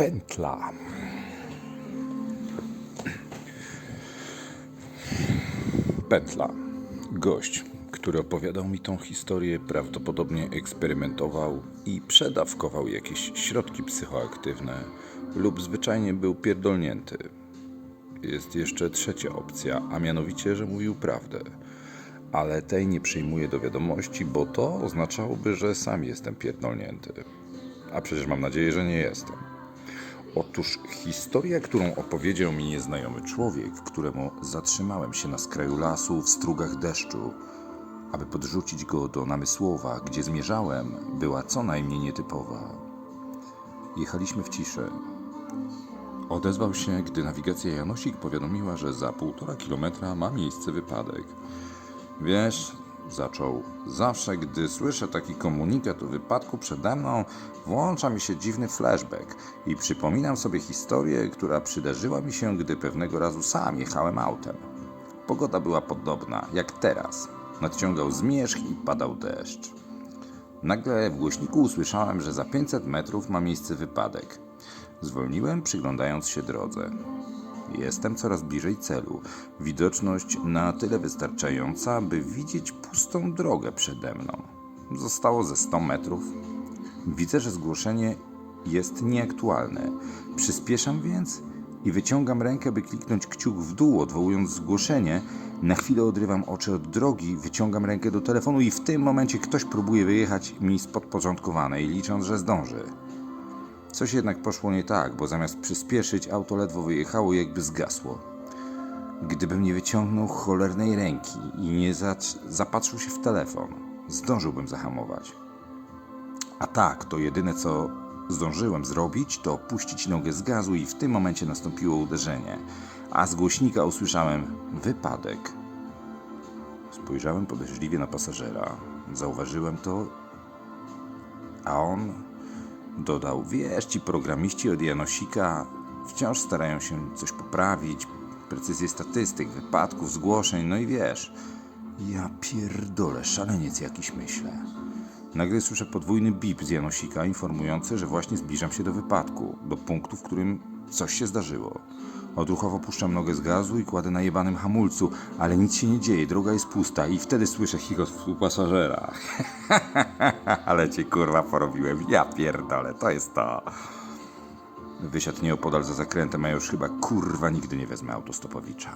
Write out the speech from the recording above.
Pętla. Pętla. Gość, który opowiadał mi tą historię, prawdopodobnie eksperymentował i przedawkował jakieś środki psychoaktywne lub zwyczajnie był pierdolnięty. Jest jeszcze trzecia opcja, a mianowicie, że mówił prawdę. Ale tej nie przyjmuję do wiadomości, bo to oznaczałoby, że sam jestem pierdolnięty. A przecież mam nadzieję, że nie jestem. Otóż historia, którą opowiedział mi nieznajomy człowiek, któremu zatrzymałem się na skraju lasu w strugach deszczu, aby podrzucić go do Namysłowa, gdzie zmierzałem, była co najmniej nietypowa. Jechaliśmy w ciszę. Odezwał się, gdy nawigacja Janosik powiadomiła, że za półtora kilometra ma miejsce wypadek. Wiesz, zaczął, zawsze gdy słyszę taki komunikat o wypadku przede mną, włącza mi się dziwny flashback i przypominam sobie historię, która przydarzyła mi się, gdy pewnego razu sam jechałem autem. Pogoda była podobna, jak teraz. Nadciągał zmierzch i padał deszcz. Nagle w głośniku usłyszałem, że za 500 metrów ma miejsce wypadek. Zwolniłem, przyglądając się drodze. Jestem coraz bliżej celu. Widoczność na tyle wystarczająca, by widzieć pustą drogę przede mną. Zostało ze 100 metrów. Widzę, że zgłoszenie jest nieaktualne. Przyspieszam więc i wyciągam rękę, by kliknąć kciuk w dół, odwołując zgłoszenie. Na chwilę odrywam oczy od drogi, wyciągam rękę do telefonu i w tym momencie ktoś próbuje wyjechać mi z podporządkowanej, licząc, że zdąży. Coś jednak poszło nie tak, bo zamiast przyspieszyć, auto ledwo wyjechało jakby zgasło. Gdybym nie wyciągnął cholernej ręki i nie zapatrzył się w telefon, zdążyłbym zahamować. A tak, to jedyne co zdążyłem zrobić, to puścić nogę z gazu i w tym momencie nastąpiło uderzenie. A z głośnika usłyszałem wypadek. Spojrzałem podejrzliwie na pasażera. Zauważyłem to, a on Dodał, wiesz, ci programiści od Janosika wciąż starają się coś poprawić, precyzję statystyk, wypadków, zgłoszeń, no i wiesz. Ja pierdolę, szaleniec jakiś myślę. Nagle słyszę podwójny bip z Janosika informujący, że właśnie zbliżam się do wypadku, do punktu, w którym coś się zdarzyło. Odruchowo puszczam nogę z gazu i kładę na jebanym hamulcu, ale nic się nie dzieje, droga jest pusta i wtedy słyszę chichot współpasażera. ale cię kurwa porobiłem, ja pierdolę, to jest to. Wysiadł nieopodal za zakrętem, a już chyba kurwa nigdy nie wezmę autostopowicza.